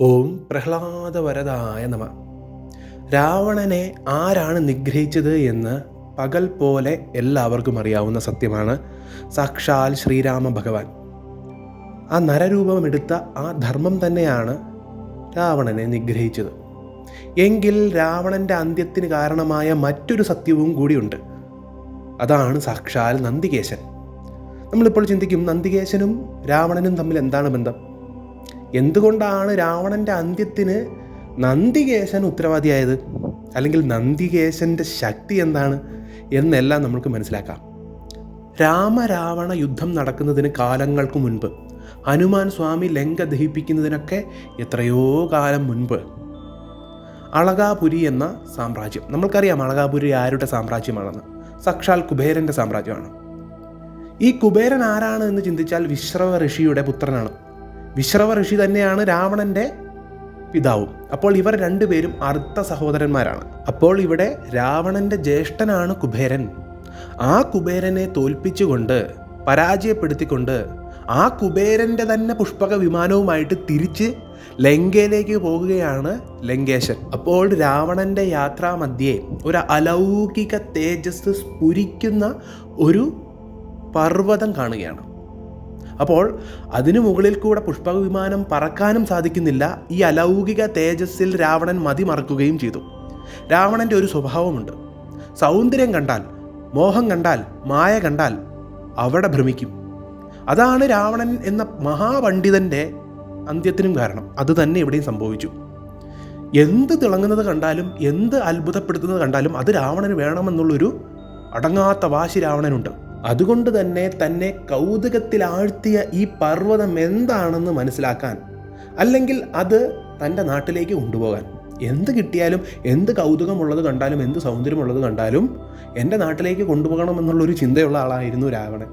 ഓം പ്രഹ്ലാദവരദായ നമ. രാവണനെ ആരാണ് നിഗ്രഹിച്ചത് എന്ന് പകൽ പോലെ എല്ലാവർക്കും അറിയാവുന്ന സത്യമാണ്. സാക്ഷാൽ ശ്രീരാമ ഭഗവാൻ ആ നരരൂപമെടുത്ത ആ ധർമ്മം തന്നെയാണ് രാവണനെ നിഗ്രഹിച്ചത്. എങ്കിൽ രാവണന്റെ അന്ത്യത്തിന് കാരണമായ മറ്റൊരു സത്യവും കൂടിയുണ്ട്. അതാണ് സാക്ഷാൽ നന്ദികേശൻ. നമ്മളിപ്പോൾ ചിന്തിക്കും നന്ദികേശനും രാവണനും തമ്മിൽ എന്താണ് ബന്ധം? എന്തുകൊണ്ടാണ് രാവണന്റെ അന്ത്യത്തിന് നന്ദികേശൻ ഉത്തരവാദിയായത്? അല്ലെങ്കിൽ നന്ദികേശന്റെ ശക്തി എന്താണ്? എന്നെല്ലാം നമുക്ക് മനസ്സിലാക്കാം. രാമരാവണ യുദ്ധം നടക്കുന്നതിന് കാലങ്ങൾക്ക് മുൻപ് ഹനുമാൻ സ്വാമി ലങ്ക ദഹിപ്പിക്കുന്നതിനൊക്കെ എത്രയോ കാലം മുൻപ് അളകാപുരി എന്ന സാമ്രാജ്യം. നമ്മൾക്കറിയാം അളകാപുരി ആരുടെ സാമ്രാജ്യമാണെന്ന്. സാക്ഷാൽ കുബേരന്റെ സാമ്രാജ്യമാണ്. ഈ കുബേരൻ ആരാണ് എന്ന് ചിന്തിച്ചാൽ വിശ്രവ ഋഷിയുടെ പുത്രനാണ്. വിശ്രവ ഋഷി തന്നെയാണ് രാവണന്റെ പിതാവും. അപ്പോൾ ഇവർ രണ്ടുപേരും അർത്ഥ സഹോദരന്മാരാണ്. അപ്പോൾ ഇവിടെ രാവണന്റെ ജ്യേഷ്ഠനാണ് കുബേരൻ. ആ കുബേരനെ തോൽപ്പിച്ചുകൊണ്ട് പരാജയപ്പെടുത്തിക്കൊണ്ട് ആ കുബേരന്റെ തന്നെ പുഷ്പക വിമാനവുമായിട്ട് തിരിച്ച് ലങ്കയിലേക്ക് പോകുകയാണ് ലങ്കേശൻ. അപ്പോൾ രാവണന്റെ യാത്രാമധ്യേ ഒരു അലൗകിക തേജസ് സ്ഫുരിക്കുന്ന ഒരു പർവതം കാണുകയാണ്. അപ്പോൾ അതിനു മുകളിൽ കൂടെ പുഷ്പക വിമാനം പറക്കാനും സാധിക്കുന്നില്ല. ഈ അലൗകിക തേജസ്സിൽ രാവണൻ മതിമറക്കുകയും ചെയ്തു. രാവണന്റെ ഒരു സ്വഭാവമുണ്ട്. സൗന്ദര്യം കണ്ടാൽ മോഹം കണ്ടാൽ മായ കണ്ടാൽ അവിടെ ഭ്രമിക്കും. അതാണ് രാവണൻ എന്ന മഹാപണ്ഡിതന്റെ അന്ത്യത്തിനും കാരണം. അത് തന്നെ ഇവിടെയും സംഭവിച്ചു. എന്ത് തിളങ്ങുന്നത് കണ്ടാലും എന്ത് അത്ഭുതപ്പെടുത്തുന്നത് കണ്ടാലും അത് രാവണന് വേണമെന്നുള്ളൊരു അടങ്ങാത്ത വാശി രാവണനുണ്ട്. അതുകൊണ്ട് തന്നെ തന്നെ കൗതുകത്തിൽ ആഴ്ത്തിയ ഈ പർവതം എന്താണെന്ന് മനസ്സിലാക്കാൻ അല്ലെങ്കിൽ അത് തന്റെ നാട്ടിലേക്ക് കൊണ്ടുപോകാൻ എന്ത് കിട്ടിയാലും എന്ത് കൗതുകമുള്ളത് കണ്ടാലും എന്ത് സൗന്ദര്യമുള്ളത് കണ്ടാലും എന്റെ നാട്ടിലേക്ക് കൊണ്ടുപോകണമെന്നുള്ളൊരു ചിന്തയുള്ള ആളായിരുന്നു രാവണൻ.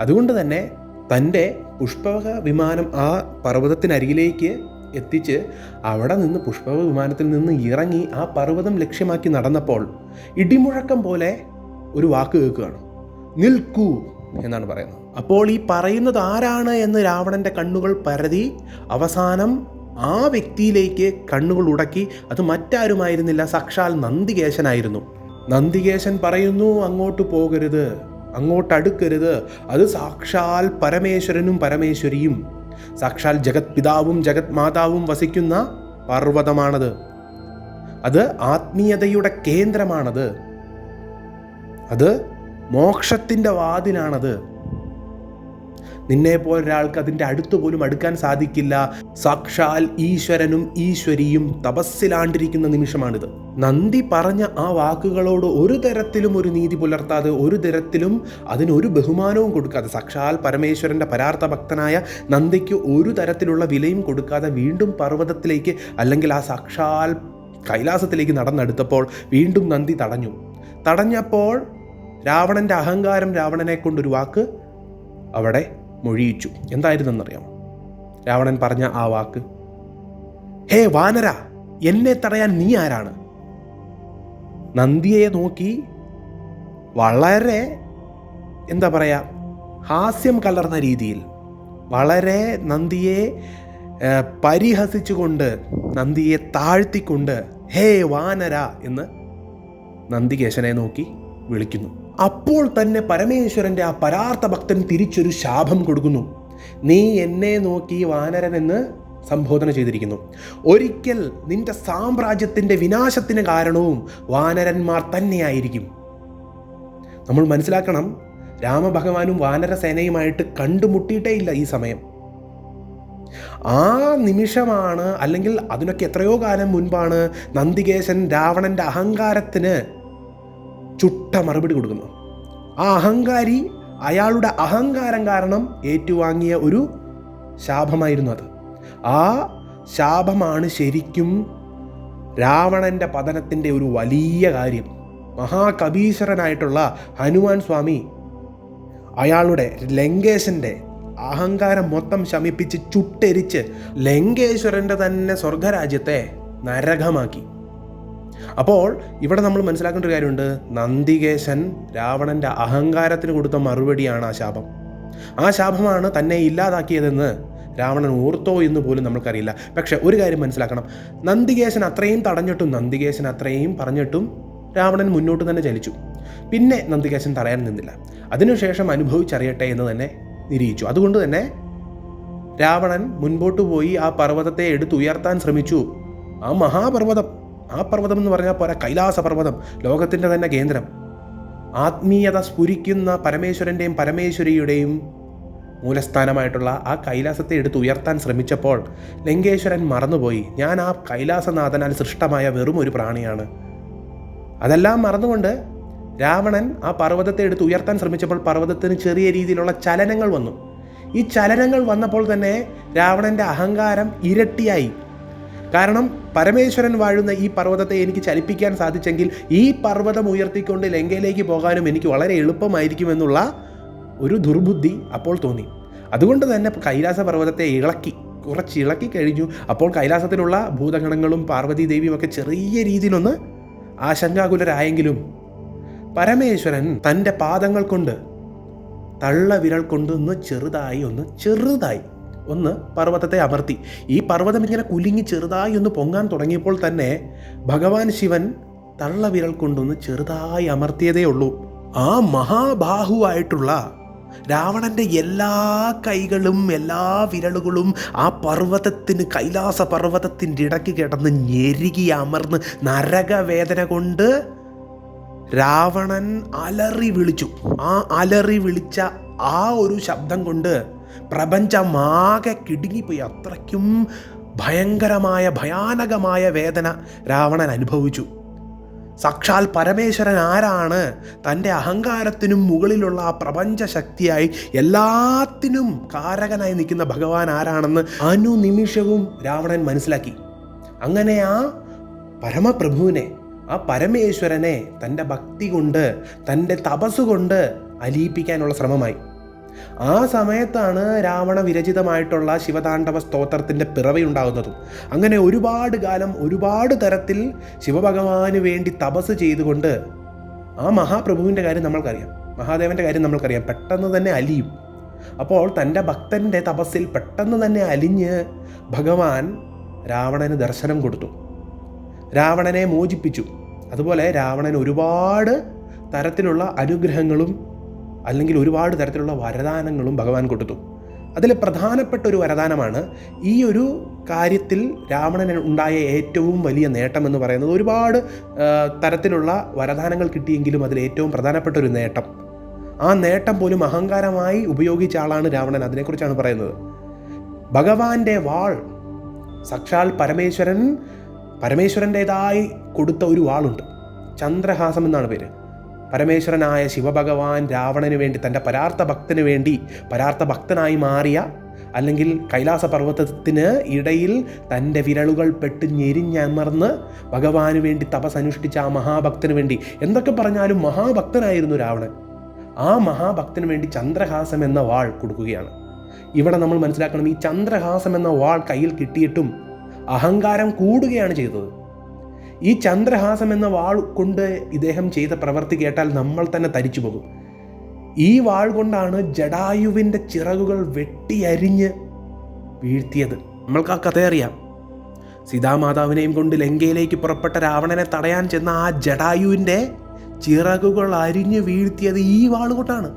അതുകൊണ്ട് തന്നെ തന്റെ പുഷ്പക വിമാനം ആ പർവതത്തിനരികിലേക്ക് എത്തിച്ച് അവിടെ നിന്ന് പുഷ്പക വിമാനത്തിൽ നിന്ന് ഇറങ്ങി ആ പർവതം ലക്ഷ്യമാക്കി നടന്നപ്പോൾ ഇടിമുഴക്കം പോലെ ഒരു വാക്ക് കേൾക്കുകയാണ്. നിൽക്കൂ. എന്നാണ് പറയുന്നത്. അപ്പോൾ ഈ പറയുന്നത് ആരാണ് എന്ന് രാവണന്റെ കണ്ണുകൾ പരതി അവസാനം ആ വ്യക്തിയിലേക്ക് കണ്ണുകൾ ഉടക്കി അത് മറ്റാരുമായിരുന്നില്ല സാക്ഷാൽ നന്ദികേശനായിരുന്നു. നന്ദികേശൻ പറയുന്നു അങ്ങോട്ട് പോകരുത് അങ്ങോട്ടടുക്കരുത് അത് സാക്ഷാൽ പരമേശ്വരനും പരമേശ്വരിയും. സാക്ഷാൽ ജഗത് പിതാവും ജഗത് മാതാവും വസിക്കുന്ന പർവതമാണത്. അത് ആത്മീയതയുടെ കേന്ദ്രമാണത്. അത് മോക്ഷത്തിന്റെ വാതിലാണത്. നിന്നെ പോലൊരാൾക്ക് അതിന്റെ അടുത്ത് പോലും അടുക്കാൻ സാധിക്കില്ല. സാക്ഷാൽ ഈശ്വരനും ഈശ്വരിയും തപസ്സിലാണ്ടിരിക്കുന്ന നിമിഷമാണിത്. നന്ദി പറഞ്ഞ ആ വാക്കുകളോട് ഒരു തരത്തിലും ഒരു നീതി പുലർത്താതെ ഒരു തരത്തിലും അതിനൊരു ബഹുമാനവും കൊടുക്കാതെ സാക്ഷാൽ പരമേശ്വരന്റെ പരാർത്ഥ ഭക്തനായ നന്ദിക്ക് ഒരു തരത്തിലുള്ള വിലയും കൊടുക്കാതെ വീണ്ടും പർവതത്തിലേക്ക് അല്ലെങ്കിൽ ആ സാക്ഷാൽ കൈലാസത്തിലേക്ക് നടന്നെടുത്തപ്പോൾ വീണ്ടും നന്ദി തടഞ്ഞു. തടഞ്ഞപ്പോൾ രാവണന്റെ അഹങ്കാരം രാവണനെ കൊണ്ടൊരു വാക്ക് അവിടെ മൊഴിയിച്ചു. എന്തായിരുന്നെന്നറിയാമോ? രാവണൻ പറഞ്ഞ ആ വാക്ക് ഹേ വാനര എന്നെ തടയാൻ നീ ആരാണ്? നന്ദിയെ നോക്കി വളരെ എന്താ പറയുക ഹാസ്യം കലർന്ന രീതിയിൽ വളരെ നന്ദിയെ പരിഹസിച്ചുകൊണ്ട് നന്ദിയെ താഴ്ത്തിക്കൊണ്ട് ഹേ വാനര എന്ന് നന്ദികേശനെ നോക്കി വിളിക്കുന്നു. അപ്പോൾ തന്നെ പരമേശ്വരന്റെ ആ പരാർത്ഥ ഭക്തൻ തിരിച്ചൊരു ശാപം കൊടുക്കുന്നു. നീ എന്നെ നോക്കി വാനരനെന്ന് സംബോധന ചെയ്തിരിക്കുന്നു. ഒരിക്കൽ നിന്റെ സാമ്രാജ്യത്തിന്റെ വിനാശത്തിന് കാരണവും വാനരന്മാർ തന്നെയായിരിക്കും. നമ്മൾ മനസ്സിലാക്കണം രാമഭഗവാനും വാനരസേനയുമായിട്ട് കണ്ടുമുട്ടിയിട്ടേ ഇല്ല ഈ സമയം. ആ നിമിഷമാണ് അല്ലെങ്കിൽ അതിനൊക്കെ എത്രയോ കാലം മുൻപാണ് നന്ദികേശൻ രാവണന്റെ അഹങ്കാരത്തിന് ചുട്ട മറുപടി കൊടുക്കുന്നു. ആ അഹങ്കാരി അയാളുടെ അഹങ്കാരം കാരണം ഏറ്റുവാങ്ങിയ ഒരു ശാപമായിരുന്നു അത്. ആ ശാപമാണ് ശരിക്കും രാവണന്റെ പതനത്തിന്റെ ഒരു വലിയ കാര്യം. മഹാകബീശ്വരനായിട്ടുള്ള ഹനുമാൻ സ്വാമി അയാളുടെ ലങ്കേശന്റെ അഹങ്കാരം മൊത്തം ശമിപ്പിച്ച് ചുട്ടെരിച്ച് ലങ്കേശ്വരന്റെ തന്നെ സ്വർഗരാജ്യത്തെ നരകമാക്കി. അപ്പോൾ ഇവിടെ നമ്മൾ മനസ്സിലാക്കേണ്ട ഒരു കാര്യമുണ്ട്. നന്ദികേശൻ രാവണന്റെ അഹങ്കാരത്തിന് കൊടുത്ത മറുപടിയാണ് ആ ശാപം. ആ ശാപമാണ് തന്നെ ഇല്ലാതാക്കിയതെന്ന് രാവണൻ ഓർത്തോ എന്ന് പോലും നമുക്കറിയില്ല. പക്ഷേ ഒരു കാര്യം മനസ്സിലാക്കണം. നന്ദികേശൻ അത്രയും തടഞ്ഞിട്ടും നന്ദികേശൻ അത്രയും പറഞ്ഞിട്ടും രാവണൻ മുന്നോട്ട് തന്നെ ചലിച്ചു. പിന്നെ നന്ദികേശൻ തടയാൻ നിന്നില്ല. അതിനുശേഷം അനുഭവിച്ചറിയട്ടെ എന്ന് തന്നെ നിരീക്ഷിച്ചു. അതുകൊണ്ട് തന്നെ രാവണൻ മുൻപോട്ട് പോയി ആ പർവതത്തെ എടുത്തുയർത്താൻ ശ്രമിച്ചു. ആ മഹാപർവതം. ആ പർവതം എന്ന് പറഞ്ഞാൽ പോരാ കൈലാസ പർവതം ലോകത്തിന്റെ തന്നെ കേന്ദ്രം. ആത്മീയത സ്ഫുരിക്കുന്ന പരമേശ്വരന്റെയും പരമേശ്വരിയുടെയും മൂലസ്ഥാനമായിട്ടുള്ള ആ കൈലാസത്തെ എടുത്ത് ഉയർത്താൻ ശ്രമിച്ചപ്പോൾ ലങ്കേശ്വരൻ മറന്നുപോയി. ഞാൻ ആ കൈലാസനാഥനാൽ സൃഷ്ടമായ വെറും ഒരു പ്രാണിയാണ്. അതെല്ലാം മറന്നുകൊണ്ട് രാവണൻ ആ പർവതത്തെ എടുത്ത് ഉയർത്താൻ ശ്രമിച്ചപ്പോൾ പർവതത്തിന് ചെറിയ രീതിയിലുള്ള ചലനങ്ങൾ വന്നു. ഈ ചലനങ്ങൾ വന്നപ്പോൾ തന്നെ രാവണന്റെ അഹങ്കാരം ഇരട്ടിയായി. കാരണം പരമേശ്വരൻ വാഴുന്ന ഈ പർവതത്തെ എനിക്ക് ചലിപ്പിക്കാൻ സാധിച്ചെങ്കിൽ ഈ പർവതം ഉയർത്തിക്കൊണ്ട് ലങ്കയിലേക്ക് പോകാനും എനിക്ക് വളരെ എളുപ്പമായിരിക്കുമെന്നുള്ള ഒരു ദുർബുദ്ധി അപ്പോൾ തോന്നി. അതുകൊണ്ട് തന്നെ കൈലാസ പർവതത്തെ ഇളക്കി കുറച്ച് ഇളക്കി കഴിഞ്ഞു. അപ്പോൾ കൈലാസത്തിലുള്ള ഭൂതഗണങ്ങളും പാർവതി ദേവിയും ഒക്കെ ചെറിയ രീതിയിലൊന്ന് ആശങ്കാകുലരായെങ്കിലും പരമേശ്വരൻ തന്റെ പാദങ്ങൾ കൊണ്ട് തള്ള വിരൽ കൊണ്ടൊന്ന് ചെറുതായി ഒന്ന് ചെറുതായി ഒന്ന് പർവതത്തെ അമർത്തി. ഈ പർവതം ഇങ്ങനെ കുലുങ്ങി ചെറുതായി ഒന്ന് പൊങ്ങാൻ തുടങ്ങിയപ്പോൾ തന്നെ ഭഗവാൻ ശിവൻ തള്ള വിരൽ കൊണ്ടൊന്ന് ചെറുതായി അമർത്തിയതേ ഉള്ളൂ. ആ മഹാബാഹുവായിട്ടുള്ള രാവണന്റെ എല്ലാ കൈകളും എല്ലാ വിരലുകളും ആ പർവതത്തിന് കൈലാസ പർവതത്തിന്റെ ഇടയ്ക്ക് കിടന്ന് ഞെരുകി അമർന്ന് നരകവേദന കൊണ്ട് രാവണൻ അലറി വിളിച്ചു. ആ അലറി വിളിച്ച ആ ഒരു ശബ്ദം കൊണ്ട് പ്രപഞ്ചമാകെ കിടുങ്ങിപ്പോയി. അത്രയ്ക്കും ഭയങ്കരമായ ഭയാനകമായ വേദന രാവണൻ അനുഭവിച്ചു. സാക്ഷാൽ പരമേശ്വരൻ ആരാണ്? തന്റെ അഹങ്കാരത്തിനും മുകളിലുള്ള ആ പ്രപഞ്ച ശക്തിയായി എല്ലാത്തിനും കാരകനായി നിൽക്കുന്ന ഭഗവാൻ ആരാണെന്ന് അനുനിമിഷവും രാവണൻ മനസ്സിലാക്കി. അങ്ങനെ ആ പരമപ്രഭുവിനെ ആ പരമേശ്വരനെ തന്റെ ഭക്തി കൊണ്ട് തന്റെ തപസ്സുകൊണ്ട് അലിയിപ്പിക്കാനുള്ള ശ്രമമായി. ആ സമയത്താണ് രാവണ വിരചിതമായിട്ടുള്ള ശിവതാണ്ഡവ സ്തോത്രത്തിന്റെ പിറവിയുണ്ടാകുന്നതും. അങ്ങനെ ഒരുപാട് കാലം ഒരുപാട് തരത്തിൽ ശിവഭഗവാന് വേണ്ടി തപസ് ചെയ്തുകൊണ്ട് ആ മഹാപ്രഭുവിന്റെ കാര്യം നമ്മൾക്കറിയാം. മഹാദേവന്റെ കാര്യം നമ്മൾക്കറിയാം. പെട്ടെന്ന് തന്നെ അലിയും. അപ്പോൾ തന്റെ ഭക്തന്റെ തപസ്സിൽ പെട്ടെന്ന് തന്നെ അലിഞ്ഞ് ഭഗവാൻ രാവണന് ദർശനം കൊടുത്തു. രാവണനെ മോചിപ്പിച്ചു. അതുപോലെ രാവണൻ ഒരുപാട് തരത്തിലുള്ള അനുഗ്രഹങ്ങളും അല്ലെങ്കിൽ ഒരുപാട് തരത്തിലുള്ള വരദാനങ്ങളും ഭഗവാൻ കൊടുത്തു. അതിൽ പ്രധാനപ്പെട്ട ഒരു വരദാനമാണ് ഈ ഒരു കാര്യത്തിൽ രാവണന് ഉണ്ടായ ഏറ്റവും വലിയ നേട്ടം എന്ന് പറയുന്നത് ഒരുപാട് തരത്തിലുള്ള വരദാനങ്ങൾ കിട്ടിയെങ്കിലും അതിൽ ഏറ്റവും പ്രധാനപ്പെട്ട ഒരു നേട്ടം. ആ നേട്ടം പോലും അഹങ്കാരമായി ഉപയോഗിച്ച ആളാണ് രാവണൻ. അതിനെക്കുറിച്ചാണ് പറയുന്നത്. ഭഗവാന്റെ വാൾ സാക്ഷാൽ പരമേശ്വരൻ പരമേശ്വരന്റേതായി കൊടുത്ത ഒരു വാളുണ്ട്. ചന്ദ്രഹാസം എന്നാണ് പേര്. പരമേശ്വരനായ ശിവഭഗവാൻ രാവണന് വേണ്ടി തന്റെ പരാർത്ഥ ഭക്തന് വേണ്ടി പരാർത്ഥ ഭക്തനായി മാറിയ അല്ലെങ്കിൽ കൈലാസ പർവതത്തിന് ഇടയിൽ തന്റെ വിരലുകൾ പെട്ട് ഞെരിഞ്ഞമർന്ന് ഭഗവാന് വേണ്ടി തപസ് അനുഷ്ഠിച്ച ആ മഹാഭക്തന് വേണ്ടി. എന്തൊക്കെ പറഞ്ഞാലും മഹാഭക്തനായിരുന്നു രാവണൻ. ആ മഹാഭക്തന് വേണ്ടി ചന്ദ്രഹാസം എന്ന വാൾ കൊടുക്കുകയാണ്. ഇവിടെ നമ്മൾ മനസ്സിലാക്കണം ഈ ചന്ദ്രഹാസം എന്ന വാൾ കയ്യിൽ കിട്ടിയിട്ടും അഹങ്കാരം കൂടുകയാണ് ചെയ്തത്. ഈ ചന്ദ്രഹാസം എന്ന വാൾ കൊണ്ട് ഇദ്ദേഹം ചെയ്ത പ്രവൃത്തി കേട്ടാൽ നമ്മൾ തന്നെ തരിച്ചു പോകും. ഈ വാൾ കൊണ്ടാണ് ജഡായുവിന്റെ ചിറകുകൾ വെട്ടിയരിഞ്ഞ് വീഴ്ത്തിയത്. നമ്മൾക്ക് ആ കഥ അറിയാം. സീതാമാതാവിനെയും കൊണ്ട് ലങ്കയിലേക്ക് പുറപ്പെട്ട രാവണനെ തടയാൻ ചെന്ന ആ ജഡായുവിന്റെ ചിറകുകൾ അരിഞ്ഞ് വീഴ്ത്തിയത് ഈ വാൾ കൊണ്ടാണ്.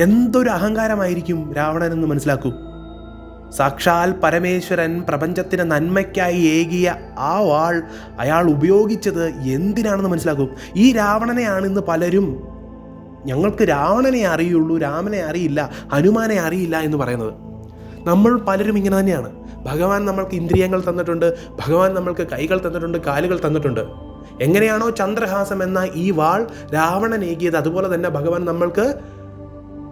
എന്തൊരു അഹങ്കാരമായിരിക്കും രാവണനെന്ന് മനസ്സിലാക്കും. സാക്ഷാൽ പരമേശ്വരൻ പ്രപഞ്ചത്തിന് നന്മയ്ക്കായി ഏകിയ ആ വാൾ അയാൾ ഉപയോഗിച്ചത് എന്തിനാണെന്ന് മനസ്സിലാക്കും? ഈ രാവണനെയാണ് ഇന്ന് പലരും ഞങ്ങൾക്ക് രാവണനെ അറിയുള്ളൂ രാമനെ അറിയില്ല ഹനുമാനെ അറിയില്ല എന്ന് പറയുന്നത്. നമ്മൾ പലരും ഇങ്ങനെ തന്നെയാണ്. ഭഗവാൻ നമ്മൾക്ക് ഇന്ദ്രിയങ്ങൾ തന്നിട്ടുണ്ട് ഭഗവാൻ നമ്മൾക്ക് കൈകൾ തന്നിട്ടുണ്ട് കാലുകൾ തന്നിട്ടുണ്ട്. എങ്ങനെയാണോ ചന്ദ്രഹാസം എന്ന ഈ വാൾ രാവണൻ ഏകിയത് അതുപോലെ തന്നെ ഭഗവാൻ നമ്മൾക്ക്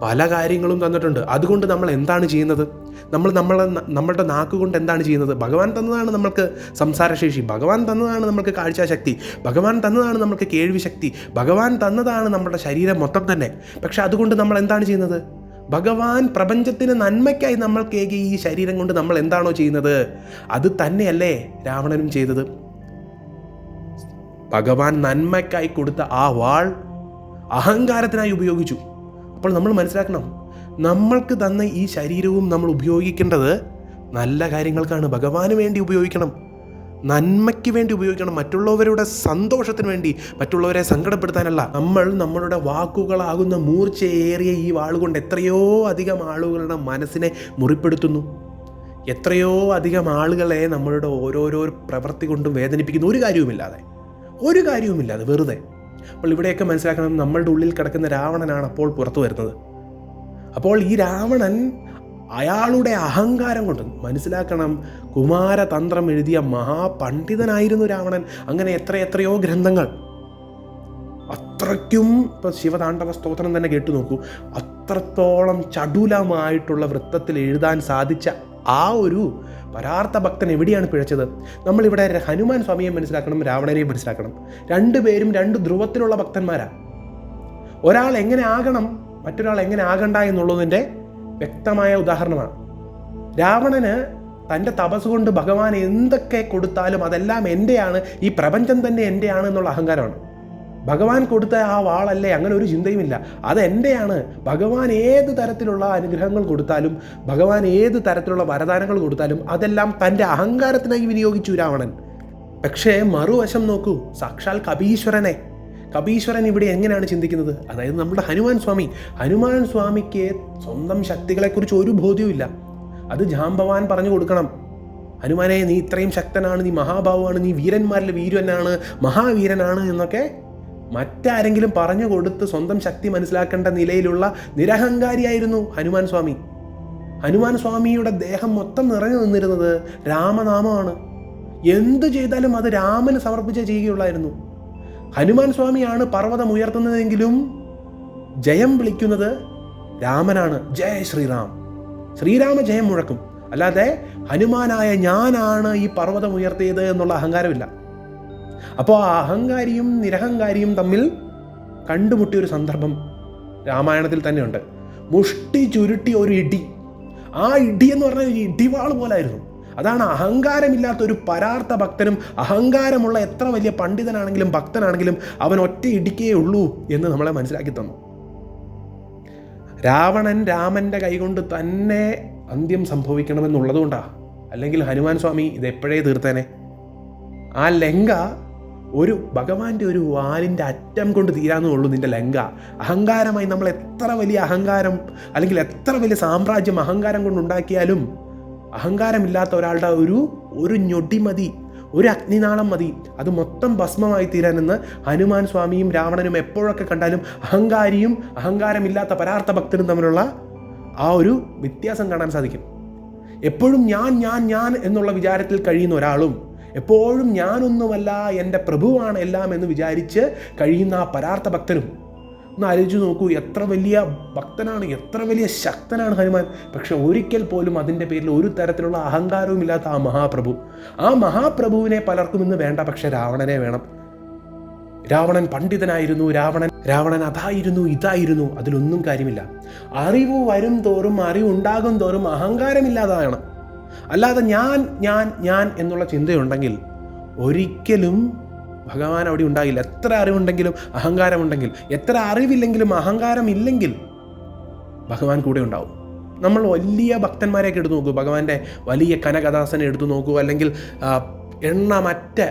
പല കാര്യങ്ങളും തന്നിട്ടുണ്ട്. അതുകൊണ്ട് നമ്മൾ എന്താണ് ചെയ്യുന്നത്? നമ്മൾ നമ്മളെ നമ്മളുടെ നാക്ക് കൊണ്ട് എന്താണ് ചെയ്യുന്നത്? ഭഗവാൻ തന്നതാണ് നമ്മൾക്ക് സംസാരശേഷി. ഭഗവാൻ തന്നതാണ് നമ്മൾക്ക് കാഴ്ചാശക്തി. ഭഗവാൻ തന്നതാണ് നമ്മൾക്ക് കേൾവി ശക്തി ഭഗവാൻ തന്നതാണ് നമ്മുടെ ശരീരം മൊത്തം തന്നെ. പക്ഷെ അതുകൊണ്ട് നമ്മൾ എന്താണ് ചെയ്യുന്നത്? ഭഗവാൻ പ്രപഞ്ചത്തിന് നന്മയ്ക്കായി നമ്മൾ കേകെ ഈ ശരീരം കൊണ്ട് നമ്മൾ എന്താണോ ചെയ്യുന്നത്? അത് തന്നെയല്ലേ രാവണനും ചെയ്തത്. ഭഗവാൻ നന്മയ്ക്കായി കൊടുത്ത ആ വാൾ അഹങ്കാരത്തിനായി ഉപയോഗിച്ചു. അപ്പോൾ നമ്മൾ മനസ്സിലാക്കണം നമ്മൾക്ക് തന്ന ഈ ശരീരവും നമ്മൾ ഉപയോഗിക്കേണ്ടത് നല്ല കാര്യങ്ങൾക്കാണ്. ഭഗവാന് വേണ്ടി ഉപയോഗിക്കണം നന്മയ്ക്ക് വേണ്ടി ഉപയോഗിക്കണം മറ്റുള്ളവരുടെ സന്തോഷത്തിന് വേണ്ടി മറ്റുള്ളവരെ സങ്കടപ്പെടുത്താനല്ല. നമ്മൾ നമ്മളുടെ വാക്കുകളാകുന്ന മൂർച്ചയേറിയ ഈ വാളുകൊണ്ട് എത്രയോ അധികം ആളുകളുടെ മനസ്സിനെ മുറിപ്പെടുത്തുന്നു. എത്രയോ അധികം ആളുകളെ നമ്മളുടെ ഓരോരോ പ്രവൃത്തി കൊണ്ടും വേദനിപ്പിക്കുന്നു. ഒരു കാര്യവുമില്ലാതെ ഒരു കാര്യവുമില്ലാതെ വെറുതെ. അപ്പോൾ ഇവിടെയൊക്കെ മനസ്സിലാക്കണം നമ്മളുടെ ഉള്ളിൽ കിടക്കുന്ന രാവണനാണ് അപ്പോൾ പുറത്തു വരുന്നത്. അപ്പോൾ ഈ രാവണൻ അയാളുടെ അഹങ്കാരം കൊണ്ട് മനസ്സിലാക്കണം കുമാരതന്ത്രം എഴുതിയ മഹാപണ്ഡിതനായിരുന്നു രാവണൻ. അങ്ങനെ എത്ര എത്രയോ ഗ്രന്ഥങ്ങൾ. അത്രയ്ക്കും ഇപ്പോൾ ശിവതാണ്ഡവ സ്തോത്രം തന്നെ കേട്ടു നോക്കൂ. അത്രത്തോളം ചടുലമായിട്ടുള്ള വൃത്തത്തിൽ എഴുതാൻ സാധിച്ച ആ ഒരു പരാർത്ഥ ഭക്തൻ എവിടെയാണ് പിഴച്ചത്? നമ്മളിവിടെ ഹനുമാൻ സ്വാമിയെ മനസ്സിലാക്കണം രാവണനെയും മനസ്സിലാക്കണം. രണ്ടുപേരും രണ്ട് ധ്രുവത്തിലുള്ള ഭക്തന്മാരാ. ഒരാൾ എങ്ങനെ ആകണം മറ്റൊരാൾ എങ്ങനെ ആകണ്ട എന്നുള്ളതിന്റെ വ്യക്തമായ ഉദാഹരണമാണ്. രാവണന് തന്റെ തപസ് കൊണ്ട് ഭഗവാൻ എന്തൊക്കെ കൊടുത്താലും അതെല്ലാം എന്റെയാണ് ഈ പ്രപഞ്ചം തന്നെ എന്റെയാണ് എന്നുള്ള അഹങ്കാരമാണ്. ഭഗവാൻ കൊടുത്ത ആ വാളല്ലേ? അങ്ങനെ ഒരു ചിന്തയുമില്ല. അത് എന്റെയാണ് ഭഗവാൻ ഏത് തരത്തിലുള്ള അനുഗ്രഹങ്ങൾ കൊടുത്താലും ഭഗവാൻ ഏത് തരത്തിലുള്ള വരദാനങ്ങൾ കൊടുത്താലും അതെല്ലാം തന്റെ അഹങ്കാരത്തിനായി വിനിയോഗിച്ചു രാവണൻ. പക്ഷേ മറുവശം നോക്കൂ. സാക്ഷാൽ കപീശ്വരനെ. കപീശ്വരൻ ഇവിടെ എങ്ങനെയാണ് ചിന്തിക്കുന്നത്? അതായത് നമ്മുടെ ഹനുമാൻ സ്വാമി. ഹനുമാൻ സ്വാമിക്ക് സ്വന്തം ശക്തികളെക്കുറിച്ച് ഒരു ബോധ്യവുമില്ല അത് ജാംബവാൻ പറഞ്ഞു കൊടുക്കണം. ഹനുമാനെ നീ ഇത്രയും ശക്തനാണ് നീ മഹാഭാവമാണ് നീ വീരന്മാരിൽ വീരനാണ് മഹാവീരനാണ് എന്നൊക്കെ മറ്റാരെങ്കിലും പറഞ്ഞു കൊടുത്ത് സ്വന്തം ശക്തി മനസ്സിലാക്കേണ്ട നിലയിലുള്ള നിരഹങ്കാരിയായിരുന്നു ഹനുമാൻ സ്വാമി. ഹനുമാൻ സ്വാമിയുടെ ദേഹം മൊത്തം നിറഞ്ഞു നിന്നിരുന്നത് രാമനാമമാണ്. എന്തു ചെയ്താലും അത് രാമന് സമർപ്പിച്ച ചെയ്യുകയുള്ളായിരുന്നു. ഹനുമാൻ സ്വാമിയാണ് പർവതം ഉയർത്തുന്നതെങ്കിലും ജയം വിളിക്കുന്നത് രാമനാണ്. ജയ ശ്രീറാം. ശ്രീരാമ ജയം മുഴക്കും. അല്ലാതെ ഹനുമാനായ ഞാനാണ് ഈ പർവതം ഉയർത്തിയത് എന്നുള്ള അഹങ്കാരമില്ല. അപ്പോൾ ആ അഹങ്കാരിയും നിരഹങ്കാരിയും തമ്മിൽ കണ്ടുമുട്ടിയ ഒരു സന്ദർഭം രാമായണത്തിൽ തന്നെയുണ്ട്. മുഷ്ടി ചുരുട്ടി ഒരു ഇടി. ആ ഇടി എന്ന് പറഞ്ഞാൽ ഒരു ഇടിവാൾ പോലായിരുന്നു. അതാണ് അഹങ്കാരമില്ലാത്ത ഒരു പരാർത്ഥ ഭക്തനും അഹങ്കാരമുള്ള എത്ര വലിയ പണ്ഡിതനാണെങ്കിലും ഭക്തനാണെങ്കിലും അവൻ ഒറ്റ ഇടിക്കേ ഉള്ളൂ എന്ന് നമ്മളെ മനസ്സിലാക്കി തന്നു. രാവണൻ രാമന്റെ കൈകൊണ്ട് തന്നെ അന്ത്യം സംഭവിക്കണമെന്നുള്ളതുകൊണ്ടാണ് അല്ലെങ്കിൽ ഹനുമാൻ സ്വാമി ഇത് എപ്പോഴേ തീർത്തേനെ? ആ ലങ്ക ഒരു ഭഗവാന്റെ ഒരു വാലിന്റെ അറ്റം കൊണ്ട് തീരാന്നേ ഉള്ളൂ നിന്റെ ലങ്ക. അഹങ്കാരമായി നമ്മൾ എത്ര വലിയ അഹങ്കാരം അല്ലെങ്കിൽ എത്ര വലിയ സാമ്രാജ്യം അഹങ്കാരം കൊണ്ട് ഉണ്ടാക്കിയാലും അഹങ്കാരമില്ലാത്ത ഒരാളുടെ ഒരു ഒരു ഞൊടി മതി ഒരു അഗ്നിനാളം മതി. അത് മൊത്തം ഭസ്മമായി തീരാനെന്ന് ഹനുമാൻ സ്വാമിയും രാവണനും എപ്പോഴൊക്കെ കണ്ടാലും അഹങ്കാരിയും അഹങ്കാരമില്ലാത്ത പരാർത്ഥ ഭക്തനും തമ്മിലുള്ള ആ ഒരു വ്യത്യാസം കാണാൻ സാധിക്കും. എപ്പോഴും ഞാൻ ഞാൻ ഞാൻ എന്നുള്ള വിചാരത്തിൽ കഴിയുന്ന ഒരാളും എപ്പോഴും ഞാനൊന്നുമല്ല എന്റെ പ്രഭുവാണ് എല്ലാം എന്ന് വിചാരിച്ച് കഴിയുന്ന ആ പരാർത്ഥ ഭക്തനും. ഒന്ന് ആലോചിച്ച് നോക്കൂ എത്ര വലിയ ഭക്തനാണ് എത്ര വലിയ ശക്തനാണ് ഹനുമാൻ. പക്ഷെ ഒരിക്കൽ പോലും അതിന്റെ പേരിൽ ഒരു തരത്തിലുള്ള അഹങ്കാരവും ഇല്ലാത്ത ആ മഹാപ്രഭു. ആ മഹാപ്രഭുവിനെ പലർക്കും ഇന്ന് വേണ്ട പക്ഷെ രാവണനെ വേണം. രാവണൻ പണ്ഡിതനായിരുന്നു രാവണൻ രാവണൻ അതായിരുന്നു ഇതായിരുന്നു അതിലൊന്നും കാര്യമില്ല. അറിവ് വരും തോറും അറിവുണ്ടാകും തോറും അഹങ്കാരമില്ലാതാണ് അല്ലാതെ ഞാൻ ഞാൻ ഞാൻ എന്നുള്ള ചിന്തയുണ്ടെങ്കിൽ ഒരിക്കലും ഭഗവാൻ അവിടെ ഉണ്ടാകില്ല. എത്ര അറിവുണ്ടെങ്കിലും അഹങ്കാരമുണ്ടെങ്കിൽ എത്ര അറിവില്ലെങ്കിലും അഹങ്കാരം ഇല്ലെങ്കിൽ ഭഗവാൻ കൂടെ ഉണ്ടാവും. നമ്മൾ വലിയ ഭക്തന്മാരെയൊക്കെ എടുത്തു നോക്കൂ. ഭഗവാന്റെ വലിയ കനകദാസനെ എടുത്തു നോക്കൂ. അല്ലെങ്കിൽ എണ്ണമറ്റ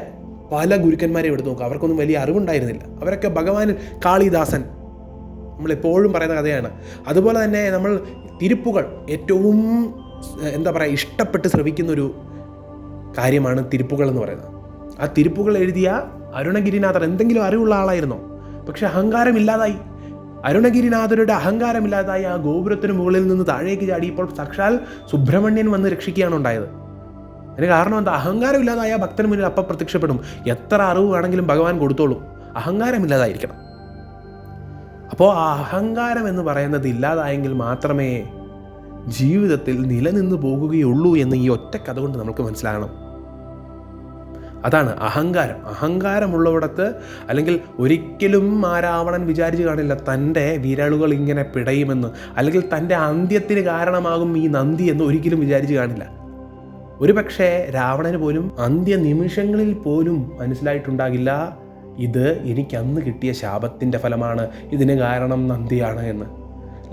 പല ഗുരുക്കന്മാരെ എടുത്തു നോക്കൂ. അവർക്കൊന്നും വലിയ അറിവുണ്ടായിരുന്നില്ല. അവരൊക്കെ ഭഗവാൻ കാളിദാസൻ. നമ്മളെപ്പോഴും പറയുന്ന കഥയാണ്. അതുപോലെ തന്നെ നമ്മൾ തിരുപ്പുകൾ ഏറ്റവും എന്താ പറയുക ഇഷ്ടപ്പെട്ട് ശ്രവിക്കുന്ന ഒരു കാര്യമാണ് തിരുപ്പുകൾ എന്ന് പറയുന്നത്. ആ തിരുപ്പുകൾ എഴുതിയ അരുണഗിരിനാഥർ എന്തെങ്കിലും അറിവുള്ള ആളായിരുന്നോ? പക്ഷെ അഹങ്കാരമില്ലാതായി അരുണഗിരിനാഥരുടെ അഹങ്കാരമില്ലാതായി ആ ഗോപുരത്തിന് മുകളിൽ നിന്ന് താഴേക്ക് ചാടി ഇപ്പോൾ സാക്ഷാൽ സുബ്രഹ്മണ്യൻ വന്ന് രക്ഷിക്കുകയാണ് ഉണ്ടായത്. അതിന് കാരണം എന്താ? അഹങ്കാരമില്ലാതായ ഭക്തന് മുന്നിൽ അപ്പം പ്രത്യക്ഷപ്പെടും. എത്ര അറിവ് വേണമെങ്കിലും ഭഗവാൻ കൊടുത്തോളും. അഹങ്കാരമില്ലാതായിരിക്കണം അപ്പോൾ ആ അഹങ്കാരം എന്ന് പറയുന്നത് ഇല്ലാതായെങ്കിൽ മാത്രമേ ജീവിതത്തിൽ നിലനിന്ന് പോകുകയുള്ളൂ എന്ന് ഈ ഒറ്റ കഥ കൊണ്ട് നമുക്ക് മനസ്സിലാകണം. അതാണ് അഹങ്കാരം. അഹങ്കാരമുള്ളവിടത്ത് അല്ലെങ്കിൽ ഒരിക്കലും ആരാവണൻ വിചാരിച്ച് കാണില്ല തന്റെ വിരലുകൾ ഇങ്ങനെ പിടയുമെന്ന്. അല്ലെങ്കിൽ തന്റെ അന്ത്യത്തിന് കാരണമാകും ഈ നന്ദി എന്ന് ഒരിക്കലും വിചാരിച്ച് കാണില്ല. ഒരു പക്ഷേ രാവണന് പോലും അന്ത്യ നിമിഷങ്ങളിൽ പോലും മനസ്സിലായിട്ടുണ്ടാകില്ല ഇത് എനിക്ക് അന്ന് കിട്ടിയ ശാപത്തിന്റെ ഫലമാണ് ഇതിന് കാരണം നന്ദിയാണ് എന്ന്.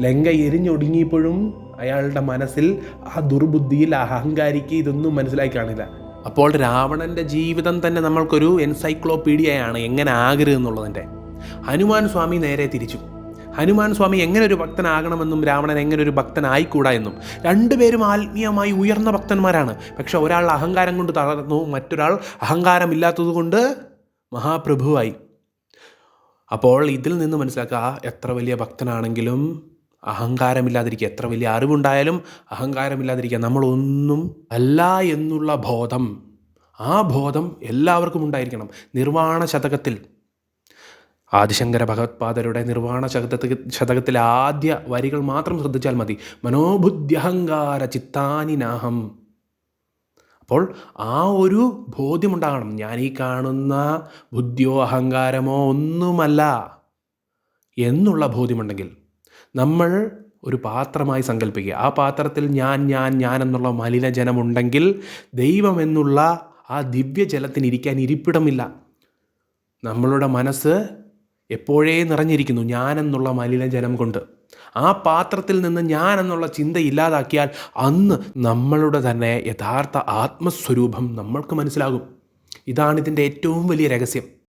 ലങ്ക എരിഞ്ഞൊടുങ്ങിയപ്പോഴും അയാളുടെ മനസ്സിൽ ആ ദുർബുദ്ധിയിൽ അഹങ്കാരിക്ക് ഇതൊന്നും മനസ്സിലായി കാണില്ല. അപ്പോൾ രാവണന്റെ ജീവിതം തന്നെ നമ്മൾക്കൊരു എൻസൈക്ലോപീഡിയയാണ്. എങ്ങനെ ആകരുത് എന്നുള്ളതിന്റെ. ഹനുമാൻ സ്വാമി നേരെ തിരിച്ചു. ഹനുമാൻ സ്വാമി എങ്ങനെ ഒരു ഭക്തനാകണമെന്നും രാവണൻ എങ്ങനെ ഒരു ഭക്തനായിക്കൂടാ എന്നും. രണ്ടുപേരും ആത്മീയമായി ഉയർന്ന ഭക്തന്മാരാണ്. പക്ഷെ ഒരാൾ അഹങ്കാരം കൊണ്ട് തളർന്നു മറ്റൊരാൾ അഹങ്കാരമില്ലാത്തത് കൊണ്ട് മഹാപ്രഭുവായി. അപ്പോൾ ഇതിൽ നിന്ന് മനസ്സിലാക്കുക എത്ര വലിയ ഭക്തനാണെങ്കിലും അഹങ്കാരമില്ലാതിരിക്കുക. എത്ര വലിയ അറിവുണ്ടായാലും അഹങ്കാരമില്ലാതിരിക്കുക. നമ്മളൊന്നും അല്ല എന്നുള്ള ബോധം. ആ ബോധം എല്ലാവർക്കും ഉണ്ടായിരിക്കണം. നിർവാണ ശതകത്തിൽ. ആദിശങ്കര ഭഗവത്പാദരുടെ നിർവാണ ശതകത്തിൽ ശതകത്തിലെ ആദ്യ വരികൾ മാത്രം ശ്രദ്ധിച്ചാൽ മതി. മനോബുദ്ധ്യഹങ്കാര ചിത്താനിനാഹം അപ്പോൾ ആ ഒരു ബോധ്യമുണ്ടാകണം. ഞാൻ ഈ കാണുന്ന ബുദ്ധിയോ അഹങ്കാരമോ ഒന്നുമല്ല എന്നുള്ള ബോധ്യമുണ്ടെങ്കിൽ. നമ്മൾ ഒരു പാത്രമായി സങ്കല്പിക്കുക. ആ പാത്രത്തിൽ ഞാൻ ഞാൻ ഞാൻ എന്നുള്ള മലിനജനമുണ്ടെങ്കിൽ ദൈവം എന്നുള്ള ആ ദിവ്യജലത്തിന് ഇരിക്കാൻ ഇരിപ്പിടമില്ല. നമ്മളുടെ മനസ്സ് എപ്പോഴേ നിറഞ്ഞിരിക്കുന്നു ഞാൻ എന്നുള്ള മലിനജലം കൊണ്ട്. ആ പാത്രത്തിൽ നിന്ന് ഞാൻ എന്നുള്ള ചിന്ത ഇല്ലാതാക്കിയാൽ അന്ന് നമ്മളുടെ തന്നെ യഥാർത്ഥ ആത്മസ്വരൂപം നമ്മൾക്ക് മനസ്സിലാകും. ഇതാണ് ഇതിന്റെ ഏറ്റവും വലിയ രഹസ്യം.